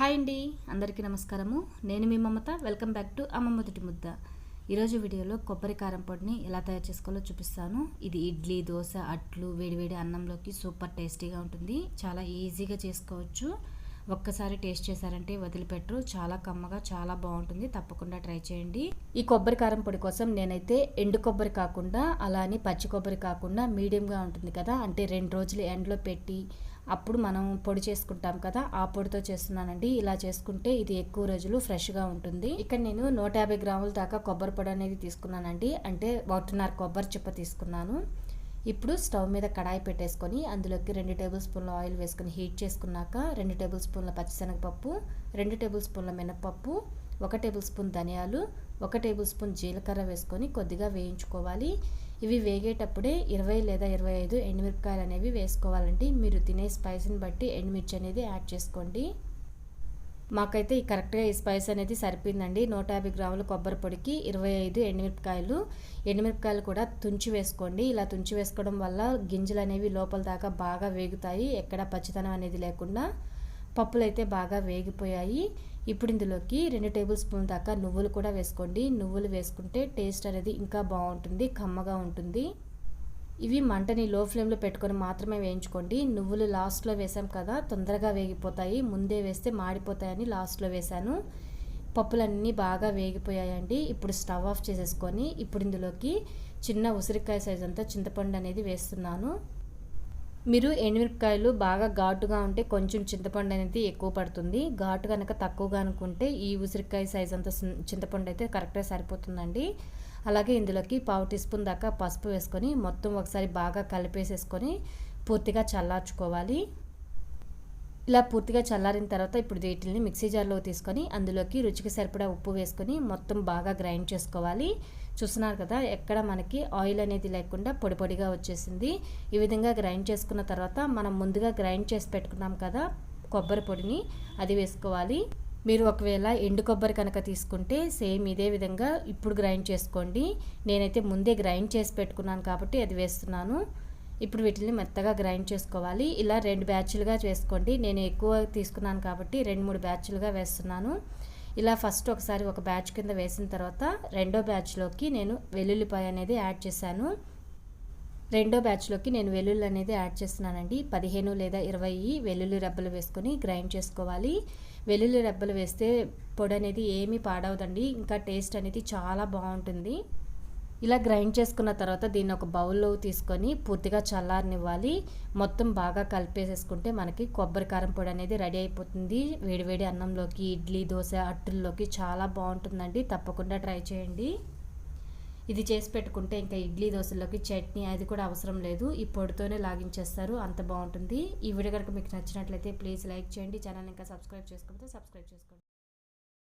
Hi అండి అందరికీ నమస్కారము. నేను మీ Mamata welcome back to Amma Modati Mudda. ఈరోజు వీడియోలో కొబ్బరి కారం పొడిని ఎలా తయారు చేసుకోవాలో చూపిస్తాను. ఇది ఇడ్లీ దోశ అట్లు వేడివేడి అన్నంలోకి సూపర్ టేస్టీగా ఉంటుంది. చాలా ఈజీగా చేసుకోవచ్చు. ఒక్కసారి టేస్ట్ చేశారంటే వదిలిపెట్టరు. చాలా కమ్మగా చాలా బాగుంటుంది. తప్పకుండా ట్రై చేయండి. ఈ కొబ్బరి కారం పొడి కోసం నేనైతే ఎండు కొబ్బరి కాకుండా అలా అని పచ్చి కొబ్బరి కాకుండా మీడియంగా ఉంటుంది కదా అంటే రెండు రోజులు ఎండలో పెట్టి అప్పుడు మనం పొడి చేసుకుంటాం కదా ఆ పొడితో చేస్తున్నానండి. ఇలా చేసుకుంటే ఇది ఎక్కువ రోజులు ఫ్రెష్గా ఉంటుంది. ఇక్కడ నేను నూట యాభై గ్రాముల దాకా కొబ్బరి పొడి అనేది తీసుకున్నానండి. అంటే ఒకటిన్నర కొబ్బరి చిప్ప తీసుకున్నాను. ఇప్పుడు స్టవ్ మీద కడాయి పెట్టేసుకొని అందులోకి రెండు టేబుల్ స్పూన్ల ఆయిల్ వేసుకొని హీట్ చేసుకున్నాక రెండు టేబుల్ స్పూన్ల పచ్చిశనగపప్పు రెండు టేబుల్ స్పూన్ల మినపప్పు ఒక టేబుల్ స్పూన్ ధనియాలు ఒక టేబుల్ స్పూన్ జీలకర్ర వేసుకొని కొద్దిగా వేయించుకోవాలి. ఇవి వేగేటప్పుడే ఇరవై లేదా ఇరవై ఐదు ఎండుమిరపకాయలు అనేవి వేసుకోవాలండి. మీరు తినే స్పైస్ని బట్టి ఎండుమిర్చి అనేది యాడ్ చేసుకోండి. మాకైతే కరెక్ట్గా ఈ స్పైస్ అనేది సరిపోయిందండి. నూట యాభై గ్రాముల కొబ్బరి పొడికి ఇరవై ఐదు ఎండుమిరపకాయలు. ఎండుమిరపకాయలు కూడా తుంచి వేసుకోండి. ఇలా తుంచి వేసుకోవడం వల్ల గింజలు అనేవి లోపల దాకా బాగా వేగుతాయి. ఎక్కడ పచ్చితనం అనేది లేకుండా. పప్పులు అయితే బాగా వేగిపోయాయి. ఇప్పుడు ఇందులోకి రెండు టేబుల్ స్పూన్ దాకా నువ్వులు కూడా వేసుకోండి. నువ్వులు వేసుకుంటే టేస్ట్ అనేది ఇంకా బాగుంటుంది కమ్మగా ఉంటుంది. ఇవి మంటని లో ఫ్లేమ్లో పెట్టుకొని మాత్రమే వేయించుకోండి. నువ్వులు లాస్ట్లో వేసాం కదా తొందరగా వేగిపోతాయి. ముందే వేస్తే మాడిపోతాయని లాస్ట్లో వేశాను పప్పులన్నీ బాగా వేగిపోయాయండి. ఇప్పుడు స్టవ్ ఆఫ్ చేసేసుకొని ఇప్పుడు ఇందులోకి చిన్న ఉసిరికాయ సైజ్ అంతా చింతపండు అనేది వేస్తున్నాను. మీరు ఎండుమిరపకాయలు బాగా ఘాటుగా ఉంటే కొంచెం చింతపండు అనేది ఎక్కువ పడుతుంది. ఘాటు కనుక తక్కువగా అనుకుంటే ఈ ఉసిరికాయ సైజ్ అంత చింతపండు అయితే కరెక్ట్గా సరిపోతుందండి. అలాగే ఇందులోకి పావు టీ స్పూన్ దాకా పసుపు వేసుకొని మొత్తం ఒకసారి బాగా కలిపేసేసుకొని పూర్తిగా చల్లార్చుకోవాలి. ఇలా పూర్తిగా చల్లారిన తర్వాత ఇప్పుడు వీటిని మిక్సీ జార్లో తీసుకొని అందులోకి రుచికి సరిపడా ఉప్పు వేసుకొని మొత్తం బాగా గ్రైండ్ చేసుకోవాలి. చూస్తున్నారు కదా ఎక్కడ మనకి ఆయిల్ అనేది లేకుండా పొడి పొడిగా వచ్చేసింది. ఈ విధంగా గ్రైండ్ చేసుకున్న తర్వాత మనం ముందుగా గ్రైండ్ చేసి పెట్టుకున్నాం కదా కొబ్బరి పొడిని అది వేసుకోవాలి. మీరు ఒకవేళ ఎండు కొబ్బరి కనుక తీసుకుంటే సేమ్ ఇదే విధంగా ఇప్పుడు గ్రైండ్ చేసుకోండి. నేనైతే ముందే గ్రైండ్ చేసి పెట్టుకున్నాను కాబట్టి అది వేస్తున్నాను. ఇప్పుడు వీటిని మెత్తగా గ్రైండ్ చేసుకోవాలి. ఇలా రెండు బ్యాచ్లుగా చేసుకోండి. నేను ఎక్కువ తీసుకున్నాను కాబట్టి రెండు మూడు బ్యాచ్లుగా వేస్తున్నాను. ఇలా ఫస్ట్ ఒకసారి ఒక బ్యాచ్ కింద వేసిన తర్వాత రెండో బ్యాచ్లోకి నేను వెల్లుల్లిపాయ అనేది యాడ్ చేశాను. రెండో బ్యాచ్లోకి నేను వెల్లుల్లి అనేది యాడ్ చేస్తున్నానండి. పదిహేను లేదా ఇరవై వెల్లుల్లి రెబ్బలు వేసుకొని గ్రైండ్ చేసుకోవాలి. వెల్లుల్లి రెబ్బలు వేస్తే పొడి అనేది ఏమీ పాడవదండి. ఇంకా టేస్ట్ అనేది చాలా బాగుంటుంది. ఇలా గ్రైండ్ చేసుకున్న తర్వాత దీన్ని ఒక బౌల్లో తీసుకొని పూర్తిగా చల్లారనివ్వాలి. మొత్తం బాగా కలిపేసేసుకుంటే మనకి కొబ్బరి కారం పొడి అనేది రెడీ అయిపోతుంది. వేడివేడి అన్నంలోకి ఇడ్లీ దోశ అట్టుల్లోకి చాలా బాగుంటుందండి. తప్పకుండా ట్రై చేయండి. ఇది చేసి పెట్టుకుంటే ఇంకా ఇడ్లీ దోశలోకి చట్నీ అది కూడా అవసరం లేదు. ఈ పొడితోనే లాగించేస్తారు. అంత బాగుంటుంది. ఈ వీడియో కనుక మీకు నచ్చినట్లయితే ప్లీజ్ లైక్ చేయండి. ఛానల్ ఇంకా సబ్స్క్రైబ్ చేసుకోకపోతే సబ్స్క్రైబ్ చేసుకోండి.